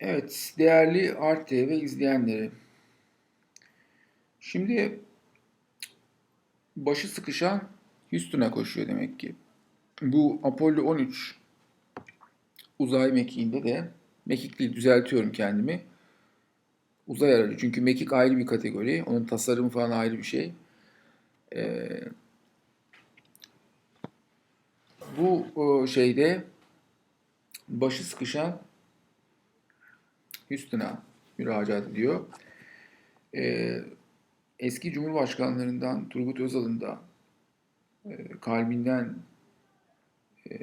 Evet, değerli Art TV izleyenleri. Şimdi başı sıkışan Houston'a koşuyor demek ki. Bu Apollo 13 uzay mekiğinde de mekik değil düzeltiyorum kendimi. Uzay aracı çünkü mekik ayrı bir kategori. Onun tasarımı falan ayrı bir şey. Ee, bu şeyde başı sıkışan Houston'a müracaat ediyor. Ee, eski Cumhurbaşkanlarından Turgut Özal'ın da e, kalbinden e,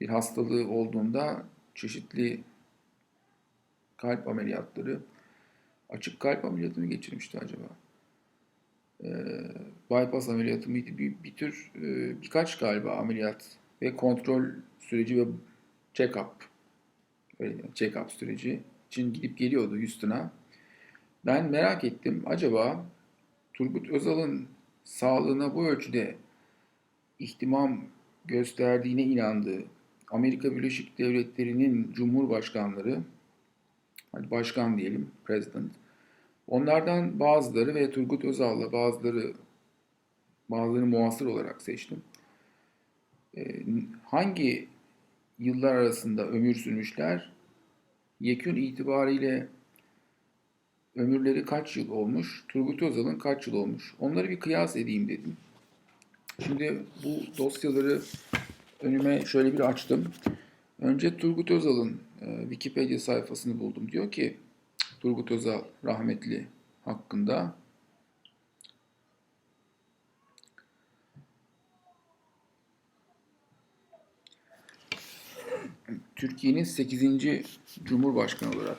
bir hastalığı olduğunda çeşitli kalp ameliyatları, açık kalp ameliyatı mı geçirmişti acaba? E, bypass ameliyatı mıydı? Bir, bir tür e, birkaç galiba ameliyat ve kontrol süreci ve check-up check-up süreci için gidip geliyordu Houston'a. Ben merak ettim. Acaba Turgut Özal'ın sağlığına bu ölçüde ihtimam gösterdiğine inandığı Amerika Birleşik Devletleri'nin cumhurbaşkanları, hadi başkan diyelim, president, onlardan bazıları ve Turgut Özal'la bazıları bazıları muasır olarak seçtim. Ee, hangi yıllar arasında ömür sürmüşler? Yekün itibariyle ömürleri kaç yıl olmuş? Turgut Özal'ın kaç yıl olmuş? Onları bir kıyas edeyim dedim. Şimdi bu dosyaları önüme şöyle bir açtım. Önce Turgut Özal'ın e, Wikipedia sayfasını buldum. Diyor ki Turgut Özal rahmetli hakkında Türkiye'nin 8. Cumhurbaşkanı olarak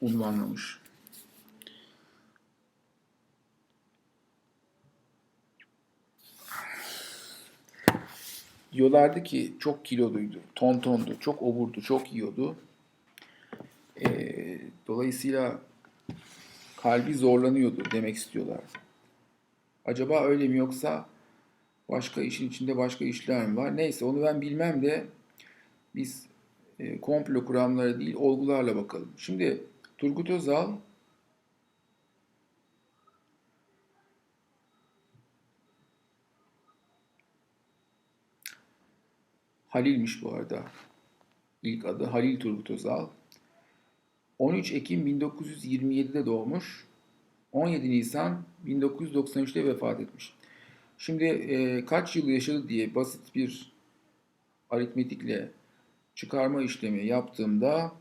unvanlamış. Diyorlardı ki çok kiloluydu, tontondu, çok oburdu, çok yiyordu. Ee, dolayısıyla kalbi zorlanıyordu demek istiyorlar. Acaba öyle mi yoksa başka işin içinde başka işler mi var? Neyse onu ben bilmem de biz e, komplo kuramları değil olgularla bakalım. Şimdi Turgut Özal Halil'miş bu arada. İlk adı Halil Turgut Özal. 13 Ekim 1927'de doğmuş. 17 Nisan 1993'te vefat etmiş. Şimdi e, kaç yıl yaşadı diye basit bir aritmetikle çıkarma işlemi yaptığımda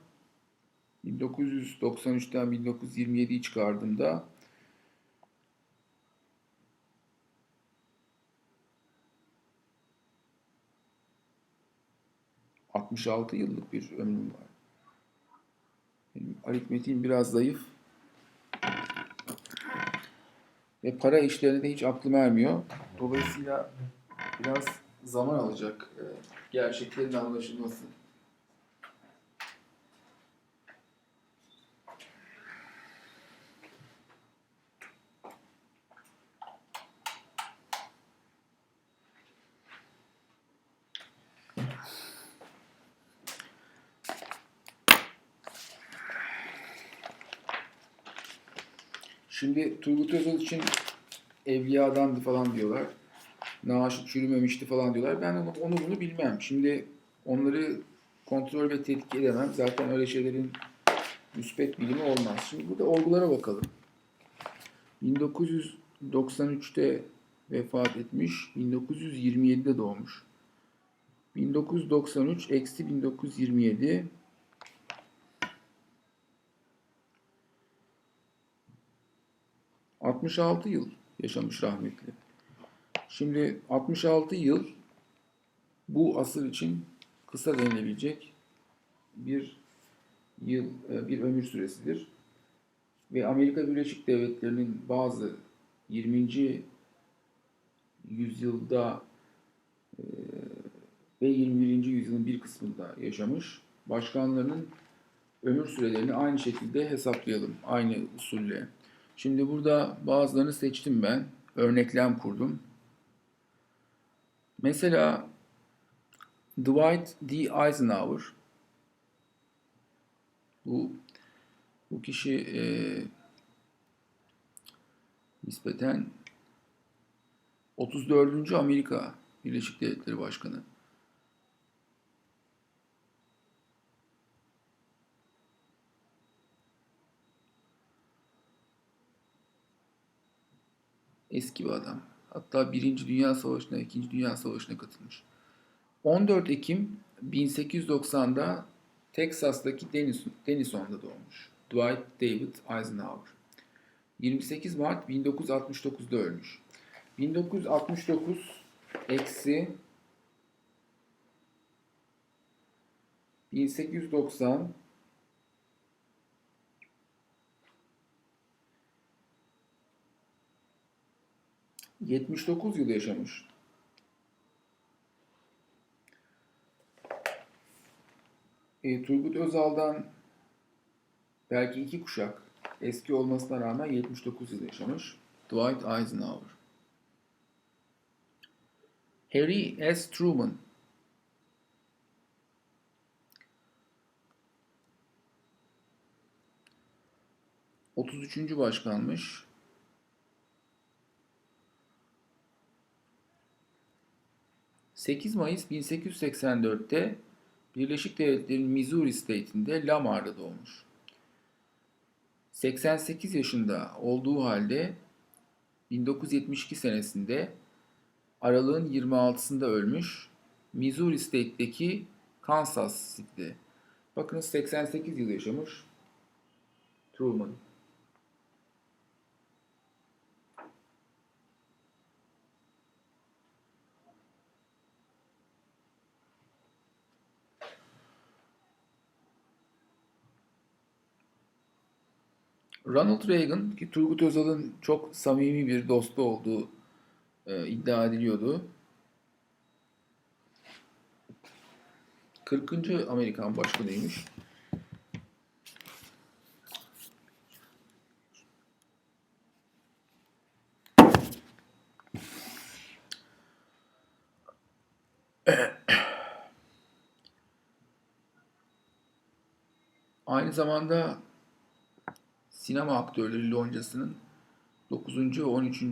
1993'ten 1927'yi çıkardığımda ...66 yıllık bir ömrüm var. Benim aritmetiğim biraz zayıf. Ve para işlerine de hiç aklım ermiyor. Dolayısıyla biraz zaman alacak e, gerçeklerin anlaşılması. Şimdi Turgut Özal için evliyadandı falan diyorlar. Naaşı çürümemişti falan diyorlar. Ben onu, onu bunu bilmem. Şimdi onları kontrol ve tetkik edemem. Zaten öyle şeylerin müspet bilimi olmaz. Şimdi burada olgulara bakalım. 1993'te vefat etmiş, 1927'de doğmuş. 1993 eksi 1927 66 yıl yaşamış rahmetli. Şimdi 66 yıl bu asır için kısa denilebilecek bir yıl, e, bir ömür süresidir. Ve Amerika Birleşik Devletleri'nin bazı 20. yüzyılda e, ve 21. yüzyılın bir kısmında yaşamış başkanlarının ömür sürelerini aynı şekilde hesaplayalım. Aynı usulle. Şimdi burada bazılarını seçtim ben. Örneklem kurdum. Mesela Dwight D. Eisenhower Bu bu kişi e, nispeten 34. Amerika Birleşik Devletleri Başkanı. Eski bir adam. Hatta Birinci Dünya Savaşı'na, İkinci Dünya Savaşı'na katılmış. 14 Ekim 1890'da Teksas'taki Denison, Denison'da doğmuş. Dwight David Eisenhower. 28 Mart 1969'da ölmüş. 1969 eksi 1890 79 yıl yaşamış. E, Turgut Özal'dan belki iki kuşak eski olmasına rağmen 79 yıl yaşamış. Dwight Eisenhower. Harry S. Truman. Otuz üçüncü başkanmış. Sekiz Mayıs 1884'te Birleşik Devletler'in Missouri State'inde Lamar'da doğmuş. 88 yaşında olduğu halde 1972 senesinde Aralığın 26'sında ölmüş. Missouri State'deki Kansas City'de. Bakınız 88 yıl yaşamış. Truman. Ronald Reagan ki Turgut Özal'ın çok samimi bir dostu olduğu e, iddia ediliyordu. 40. Amerikan başkanıymış. Aynı zamanda sinema aktörleri loncasının 9. ve 13.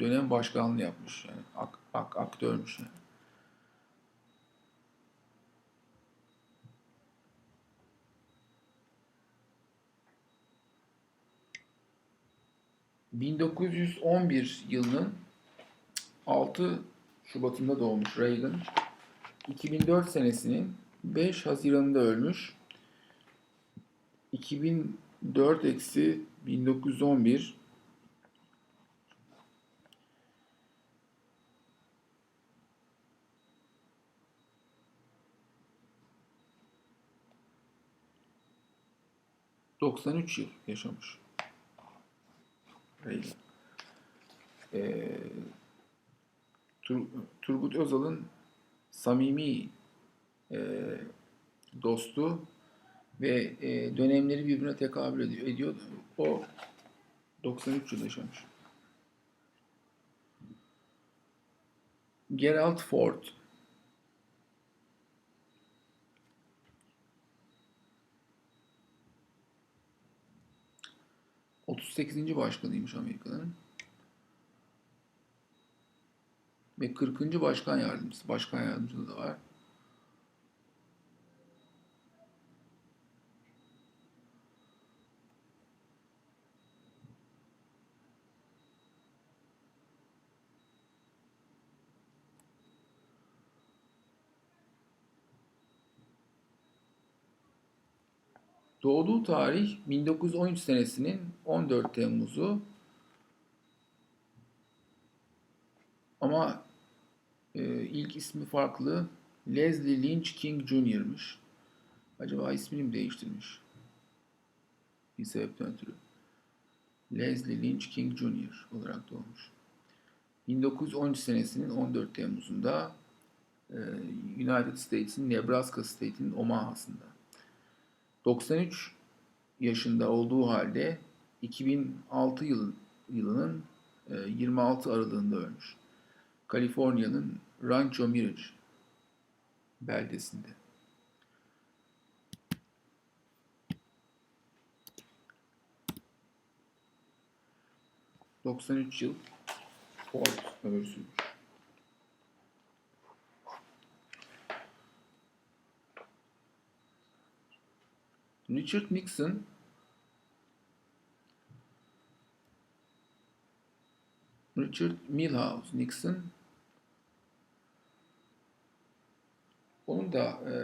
dönem başkanlığı yapmış. Yani ak, ak, aktörmüş yani. ...1911 yılının 6 Şubat'ında doğmuş Reagan. 2004 senesinin 5 Haziran'ında ölmüş. 2004 eksi 1911 93 yıl yaşamış. Reagan. Ee, Tur Turgut Özal'ın samimi e, dostu ve e, dönemleri birbirine tekabül ediyor, ediyordu. O 93 yıl yaşamış. Gerald Ford 38. başkanıymış Amerika'nın. Ve 40. başkan yardımcısı. Başkan yardımcılığı da var. Doğduğu tarih 1913 senesinin 14 Temmuz'u ama e, ilk ismi farklı Leslie Lynch King Jr.'mış. Acaba ismini mi değiştirmiş? Bir sebepten ötürü. Leslie Lynch King Jr. olarak doğmuş. 1913 senesinin 14 Temmuz'unda e, United States'in Nebraska State'in Omaha'sında. 93 yaşında olduğu halde 2006 yıl, yılının e, 26 Aralığında ölmüş. Kaliforniya'nın Rancho Mirage beldesinde. ...93 yıl Ford ömür sürmüş. Richard Nixon Richard Milhouse Nixon onun da e,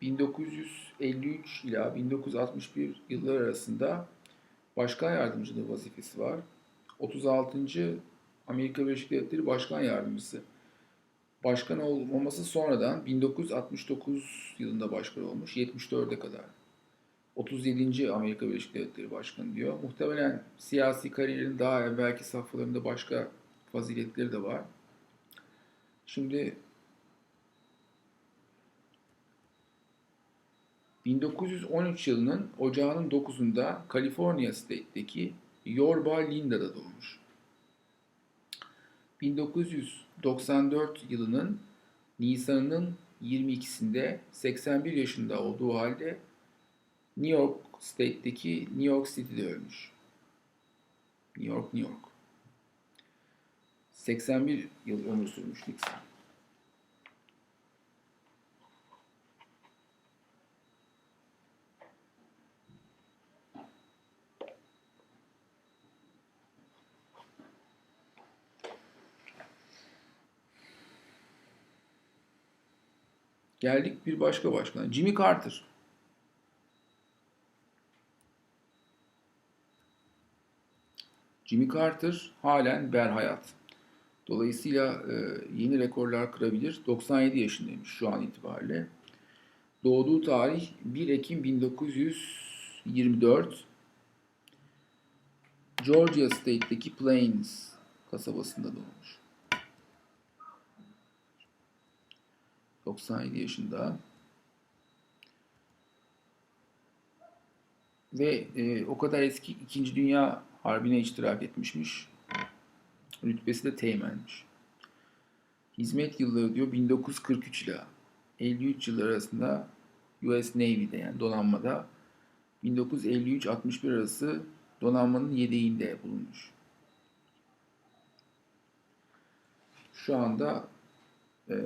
1953 ila 1961 yıllar arasında başkan yardımcılığı vazifesi var. 36. Amerika Birleşik Devletleri Başkan Yardımcısı. Başkan olmaması sonradan 1969 yılında başkan olmuş. 74'e kadar. 37. Amerika Birleşik Devletleri Başkanı diyor. Muhtemelen siyasi kariyerin daha evvelki safhalarında başka faziletleri de var. Şimdi 1913 yılının ocağının 9'unda California State'deki Yorba Linda'da doğmuş. 1994 yılının Nisan'ının 22'sinde 81 yaşında olduğu halde New York State'deki New York City'de ölmüş. New York, New York. 81 yıl ömür sürmüş Nixon. Geldik bir başka başkana. Jimmy Carter. Jimmy Carter halen berhayat. Dolayısıyla e, yeni rekorlar kırabilir. 97 yaşındaymış şu an itibariyle. Doğduğu tarih 1 Ekim 1924. Georgia State'deki Plains kasabasında doğmuş. 97 yaşında. Ve e, o kadar eski 2. Dünya Harbi'ne iştirak etmişmiş. Rütbesi de teğmenmiş. Hizmet yılları diyor 1943 ile 53 yıllar arasında US Navy'de yani donanmada 1953-61 arası donanmanın yedeğinde bulunmuş. Şu anda e,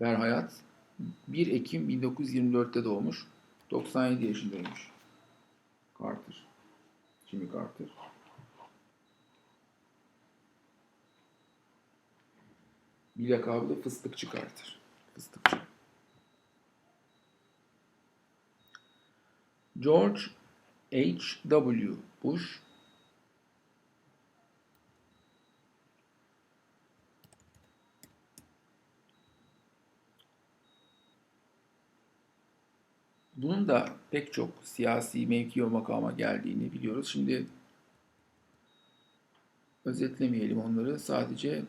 Berhayat 1 Ekim 1924'te doğmuş. 97 yaşındaymış. Carter. Jimmy Carter. Bir lakabı da fıstıkçı Carter. Fıstıkçı. George H.W. Bush Bunun da pek çok siyasi mevki ve makama geldiğini biliyoruz. Şimdi özetlemeyelim onları. Sadece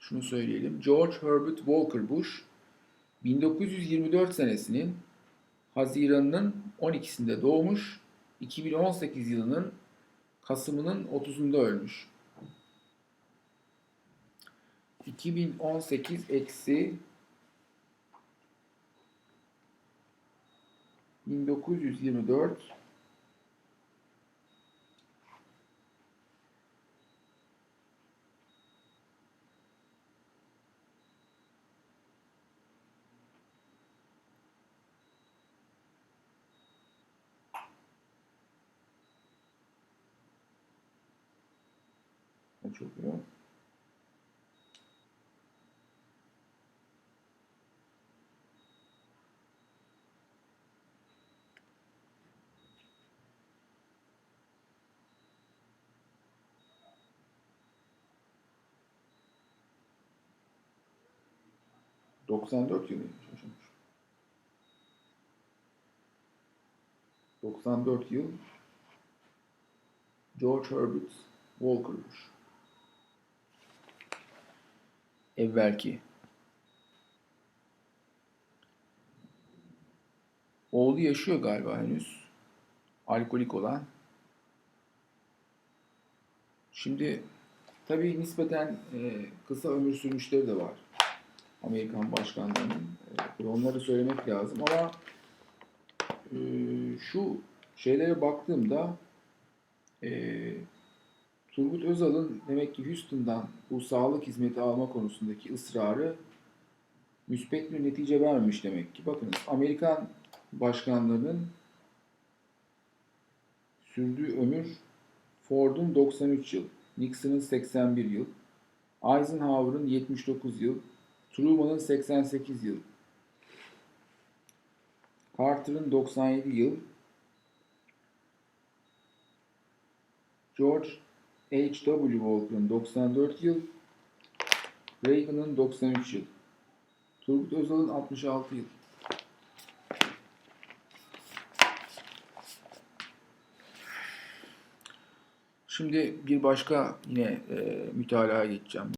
şunu söyleyelim. George Herbert Walker Bush 1924 senesinin Haziran'ın 12'sinde doğmuş. 2018 yılının Kasım'ının 30'unda ölmüş. 2018 eksi 1924 çok iyi. 94 yılı yaşamış. 94 yıl George Herbert Walker'mış. Evvelki. Oğlu yaşıyor galiba henüz. Alkolik olan. Şimdi tabii nispeten e, kısa ömür sürmüşleri de var. Amerikan başkanlarının. E, onları söylemek lazım ama e, şu şeylere baktığımda Ee, Turgut Özal'ın demek ki Houston'dan bu sağlık hizmeti alma konusundaki ısrarı müspet bir netice vermiş demek ki. Bakınız Amerikan başkanlarının sürdüğü ömür Ford'un 93 yıl, Nixon'ın 81 yıl, Eisenhower'ın 79 yıl, Truman'ın 88 yıl, Carter'ın 97 yıl, George H.W. Walker'ın 94 yıl, Reagan'ın 93 yıl, Turgut Özal'ın 66 yıl. Şimdi bir başka yine e, mütalaya geçeceğim.